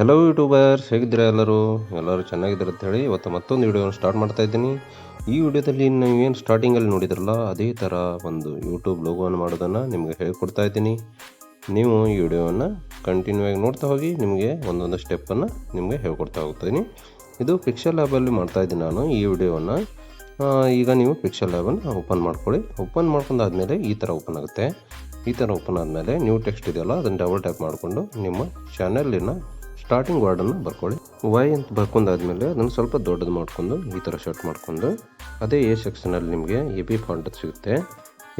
Hello YouTubers ಹೇಗಿದ್ದೀರಾ ಎಲ್ಲರೂ? ಎಲ್ಲರೂ ಚೆನ್ನಾಗಿದ್ದಾರೆ ಅಂತ ಹೇಳಿ ಇವತ್ತು ಮತ್ತೊಂದು ವಿಡಿಯೋನ ಸ್ಟಾರ್ಟ್ ಮಾಡ್ತಾ ಇದ್ದೀನಿ. ಈ ವಿಡಿಯೋದಲ್ಲಿ ನೀವೇನು ಸ್ಟಾರ್ಟಿಂಗಲ್ಲಿ ನೋಡಿದ್ರಲ್ಲ, ಅದೇ ಥರ ಒಂದು ಯೂಟ್ಯೂಬ್ ಲೋಗೋವನ್ನು ಮಾಡೋದನ್ನು ನಿಮಗೆ ಹೇಳ್ಕೊಡ್ತಾ ಇದ್ದೀನಿ. ನೀವು ಈ ವಿಡಿಯೋವನ್ನು ಕಂಟಿನ್ಯೂ ಆಗಿ ನೋಡ್ತಾ ಹೋಗಿ, ನಿಮಗೆ ಒಂದೊಂದು ಸ್ಟೆಪ್ಪನ್ನು ನಿಮಗೆ ಹೇಳ್ಕೊಡ್ತಾ ಹೋಗ್ತೀನಿ ಇದು ಪಿಕ್ಚರ್ ಲ್ಯಾಬಲ್ಲಿ ಮಾಡ್ತಾ ಇದ್ದೀನಿ ನಾನು ಈ ವಿಡಿಯೋವನ್ನು ಈಗ ನೀವು ಪಿಕ್ಚರ್ ಲ್ಯಾಬನ್ನು ಓಪನ್ ಮಾಡ್ಕೊಳ್ಳಿ. ಓಪನ್ ಮಾಡ್ಕೊಂಡಾದ್ಮೇಲೆ ಈ ಥರ ಓಪನ್ ಆಗುತ್ತೆ. ಈ ಥರ ಓಪನ್ ಆದಮೇಲೆ ನ್ಯೂ ಟೆಕ್ಸ್ಟ್ ಇದೆಯಲ್ಲ, ಅದನ್ನು ಡಬಲ್ ಟ್ಯಾಪ್ ಮಾಡಿಕೊಂಡು ನಿಮ್ಮ ಚಾನಲಿನ ಸ್ಟಾರ್ಟಿಂಗ್ ವರ್ಡನ್ನು ಬರ್ಕೊಳ್ಳಿ. ವೈ ಅಂತ ಬರ್ಕೊಂಡಾದ್ಮೇಲೆ ಅದನ್ನು ಸ್ವಲ್ಪ ದೊಡ್ಡದು ಮಾಡ್ಕೊಂಡು, ಈ ಥರ ಶರ್ಟ್ ಮಾಡ್ಕೊಂಡು, ಅದೇ ಎ ಸೆಕ್ಷನಲ್ಲಿ ನಿಮಗೆ ಎ ಬಿ ಫಾಂಟ್ ಸಿಗುತ್ತೆ.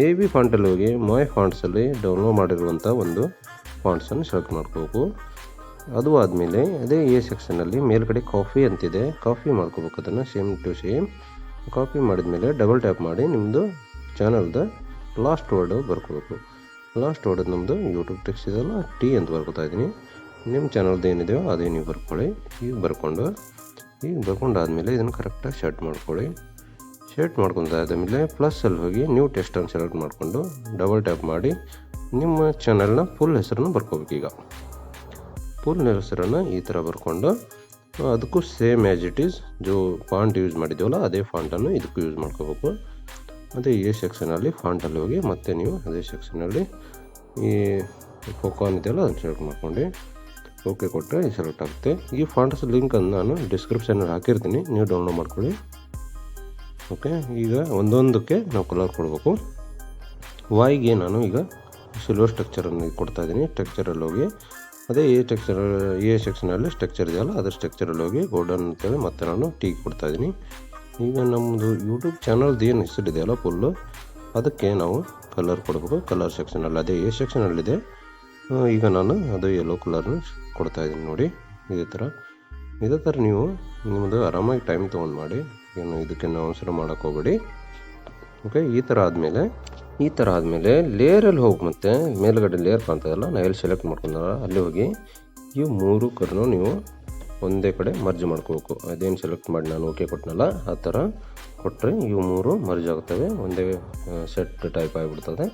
ಎ ಬಿ ಫಾಂಟಲ್ಲಿ ಹೋಗಿ ಮೈ ಫಾಂಟ್ಸಲ್ಲಿ ಡೌನ್ಲೋಡ್ ಮಾಡಿರುವಂಥ ಒಂದು ಫಾಂಟ್ಸನ್ನು ಸೆಲೆಕ್ಟ್ ಮಾಡ್ಕೋಬೇಕು. ಅದು ಆದಮೇಲೆ ಅದೇ ಎ ಸೆಕ್ಷನಲ್ಲಿ ಮೇಲ್ಗಡೆ ಕಾಫಿ ಅಂತಿದೆ. ಕಾಫಿ ಮಾಡ್ಕೋಬೇಕು. ಅದನ್ನು ಸೇಮ್ ಟು ಸೇಮ್ ಕಾಪಿ ಮಾಡಿದ್ಮೇಲೆ ಡಬಲ್ ಟ್ಯಾಪ್ ಮಾಡಿ ನಿಮ್ಮದು ಚಾನಲ್ದ ಲಾಸ್ಟ್ ವರ್ಡು ಬರ್ಕೋಬೇಕು. ಲಾಸ್ಟ್ ವರ್ಡ್ ನಮ್ಮದು ಯೂಟ್ಯೂಬ್ ಟೆಕ್ಸ್ಟ್ ಇದೆಲ್ಲ ಟಿ ಅಂತ ಬರ್ಕೋತಾ ಇದ್ದೀನಿ. ನಿಮ್ಮ ಚಾನಲ್ದು ಏನಿದೆಯೋ ಅದೇ ನೀವು ಬರ್ಕೊಳ್ಳಿ. ಈಗ ಬರ್ಕೊಂಡು, ಈಗ ಬರ್ಕೊಂಡಾದಮೇಲೆ ಇದನ್ನು ಕರೆಕ್ಟಾಗಿ ಶರ್ಟ್ ಮಾಡ್ಕೊಳ್ಳಿ. ಶರ್ಟ್ ಮಾಡ್ಕೊಂಡಾದ್ಮೇಲೆ ಪ್ಲಸ್ಸಲ್ಲಿ ಹೋಗಿ ನ್ಯೂ ಟೆಸ್ಟನ್ನು ಸೆಲೆಕ್ಟ್ ಮಾಡಿಕೊಂಡು ಡಬಲ್ ಟ್ಯಾಪ್ ಮಾಡಿ ನಿಮ್ಮ ಚಾನಲ್ನ ಫುಲ್ ಹೆಸರನ್ನು ಬರ್ಕೋಬೇಕು ಈಗ. ಫುಲ್ ಹೆಸರನ್ನು ಈ ಥರ ಬರ್ಕೊಂಡು, ಅದಕ್ಕೂ ಸೇಮ್ ಆ್ಯಸ್ ಇಟ್ ಈಸ್ ಜೋ ಫಾಂಟ್ ಯೂಸ್ ಮಾಡಿದ್ದೀವಲ್ಲ ಅದೇ ಫಾಂಟನ್ನು ಇದಕ್ಕೂ ಯೂಸ್ ಮಾಡ್ಕೋಬೇಕು. ಮತ್ತು ಎ ಸೆಕ್ಷನಲ್ಲಿ ಫಾಂಟಲ್ಲಿ ಹೋಗಿ ಮತ್ತೆ ನೀವು ಅದೇ ಸೆಕ್ಷನಲ್ಲಿ ಈ ಫೋಕಾನ್ ಇದೆಯಲ್ಲ ಅದನ್ನು ಸೆಲೆಕ್ಟ್ ಮಾಡ್ಕೊಂಡು ಓಕೆ ಕೊಟ್ಟರೆ ಇದು ಸೆಲೆಕ್ಟ್ ಆಗುತ್ತೆ ಈ ಫಾಂಟ್ಸ್ ಲಿಂಕನ್ನು ನಾನು ಡಿಸ್ಕ್ರಿಪ್ಷನಲ್ಲಿ ಹಾಕಿರ್ತೀನಿ. ನೀವು ಡೌನ್ಲೋಡ್ ಮಾಡ್ಕೊಳ್ಳಿ. ಓಕೆ ಈಗ ಒಂದೊಂದಕ್ಕೆ ನಾವು ಕಲರ್ ಕೊಡಬೇಕು. ವಾಯ್ಗೆ ನಾನು ಈಗ ಸಿಲ್ವರ್ ಸ್ಟ್ರಕ್ಚರನ್ನು ಕೊಡ್ತಾ ಇದ್ದೀನಿ. ಸ್ಟ್ರಕ್ಚರಲ್ಲಿ ಹೋಗಿ, ಅದೇ ಎ ಸ್ಟ್ರಕ್ಚರ್ ಎ ಸೆಕ್ಷನಲ್ಲಿ ಸ್ಟ್ರಕ್ಚರ್ ಇದೆಯಲ್ಲ ಅದರ ಸ್ಟ್ರಕ್ಚರಲ್ಲಿ ಹೋಗಿ ಗೋಲ್ಡನ್ ಅಂತೇಳಿ ಮತ್ತೆ ನಾನು ಟೀ ಕೊಡ್ತಾ ಇದ್ದೀನಿ. ಈಗ ನಮ್ಮದು ಯೂಟ್ಯೂಬ್ ಚಾನಲ್ದು ಏನು ಹೆಸರಿದೆಯಲ್ಲ ಫುಲ್ಲು ಅದಕ್ಕೆ ನಾವು ಕಲರ್ ಕೊಡಬೇಕು. ಕಲರ್ ಸೆಕ್ಷನಲ್ಲಿ ಅದೇ ಎ ಸೆಕ್ಷನಲ್ಲಿದೆ ಈಗ ನಾನು ಅದು ಯೆಲ್ಲೋ ಕಲರ್ನ ಕೊಡ್ತಾ ಇದ್ದೀನಿ ನೋಡಿ, ಇದೇ ಥರ ಇದೇ ಥರ ನೀವು ನಿಮ್ಮದು ಆರಾಮಾಗಿ ಟೈಮ್ ತೊಗೊಂಡು ಮಾಡಿ, ಏನು ಇದಕ್ಕೆ ಅವಸರ ಮಾಡೋಕ್ಕೆ ಹೋಗಬೇಡಿ. ಓಕೆ ಈ ಥರ ಆದಮೇಲೆ, ಈ ಥರ ಆದಮೇಲೆ ಲೇಯರಲ್ಲಿ ಹೋಗಿ ಮತ್ತೆ ಮೇಲುಗಡೆ ಲೇಯರ್ ಕಾಣ್ತದಲ್ಲ ನಾನು ಎಲ್ಲಿ ಸೆಲೆಕ್ಟ್ ಮಾಡ್ಕೊಂಡಲ್ಲ, ಅಲ್ಲಿ ಹೋಗಿ ಈ ಮೂರು ಕರ್ನು ನೀವು ಒಂದೇ ಕಡೆ ಮರ್ಜ್ ಮಾಡ್ಕೋಬೇಕು. ಅದೇನು ಸೆಲೆಕ್ಟ್ ಮಾಡಿ ನಾನು ಓಕೆ ಕೊಟ್ಟನಲ್ಲ ಆ ಥರ ಕೊಟ್ಟರೆ ಇವು ಮೂರು ಮರ್ಜ್ ಆಗ್ತವೆ, ಒಂದೇ ಸೆಟ್ ಟೈಪ್ ಆಗಿಬಿಡ್ತದೆ.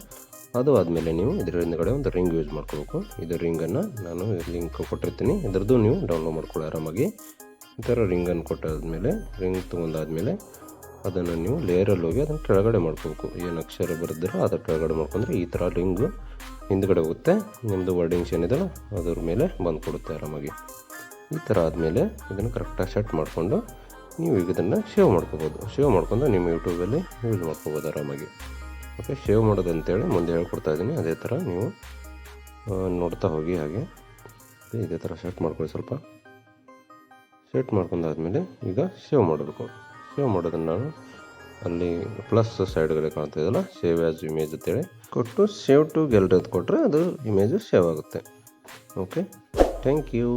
ಅದು ಆದಮೇಲೆ ನೀವು ಇದರ ಹಿಂದ್ಗಡೆ ಒಂದು ರಿಂಗ್ ಯೂಸ್ ಮಾಡ್ಕೋಬೇಕು. ಇದು ರಿಂಗನ್ನು ನಾನು ಲಿಂಕ್ ಕೊಟ್ಟಿರ್ತೀನಿ. ಇದರದ್ದು ನೀವು ಡೌನ್ಲೋಡ್ ಮಾಡ್ಕೊಳ್ಳಿ ಆರಾಮಾಗಿ. ಈ ಥರ ರಿಂಗನ್ನು ಕೊಟ್ಟಾದಮೇಲೆ ರಿಂಗ್ ತೊಗೊಂಡಾದ್ಮೇಲೆ ಅದನ್ನು ನೀವು ಲೇಯರಲ್ಲಿ ಹೋಗಿ ಅದನ್ನು ಕೆಳಗಡೆ ಮಾಡ್ಕೋಬೇಕು. ಏನು ಅಕ್ಷರ ಬರೆದಿರೋ ಅದರ ಕೆಳಗಡೆ ಮಾಡ್ಕೊಂಡ್ರೆ ಈ ಥರ ರಿಂಗು ಹಿಂದ್ಗಡೆ ಹೋಗುತ್ತೆ. ನಿಮ್ಮದು ವರ್ಡಿಂಗ್ಸ್ ಏನಿದೆ ಅದ್ರ ಮೇಲೆ ಬಂದು ಕೊಡುತ್ತೆ ಆರಾಮಾಗಿ. ಈ ಥರ ಆದಮೇಲೆ ಇದನ್ನು ಕರೆಕ್ಟಾಗಿ ಸೆಟ್ ಮಾಡಿಕೊಂಡು ನೀವು ಈಗ ಇದನ್ನು ಸೇವ್ ಮಾಡ್ಕೋಬೋದು. ಸೇವ್ ಮಾಡ್ಕೊಂಡು ನಿಮ್ಮ ಯೂಟ್ಯೂಬಲ್ಲಿ ಯೂಸ್ ಮಾಡ್ಕೋಬೋದು ಆರಾಮಾಗಿ. ಓಕೆ ಸೇವ್ ಮಾಡೋದು ಅಂತೇಳಿ ಮುಂದೆ ಹೇಳ್ಕೊಡ್ತಾ ಇದ್ದೀನಿ. ಅದೇ ಥರ ನೀವು ನೋಡ್ತಾ ಹೋಗಿ ಹಾಗೆ. ಇದೇ ಥರ ಸೆಟ್ ಮಾಡ್ಕೊಳ್ಳಿ ಸ್ವಲ್ಪ. ಸೆಟ್ ಮಾಡ್ಕೊಂಡಾದ್ಮೇಲೆ ಈಗ ಸೇವ್ ಮಾಡಬೇಕು ಸೇವ್ ಮಾಡೋದನ್ನು ನಾನು ಅಲ್ಲಿ ಪ್ಲಸ್ ಸೈಡ್ಗಳಿಗೆ ಕಾಣ್ತಾ ಇದೆಯಲ್ಲ ಸೇವ್ ಆ್ಯಸ್ ಇಮೇಜ್ ಅಂತೇಳಿ ಕೊಟ್ಟು ಸೇವ್ ಟು ಗ್ಯಾಲರಿ ಅಂತ ಕೊಟ್ಟರೆ ಅದು ಇಮೇಜು ಸೇವ್ ಆಗುತ್ತೆ. Okay thank you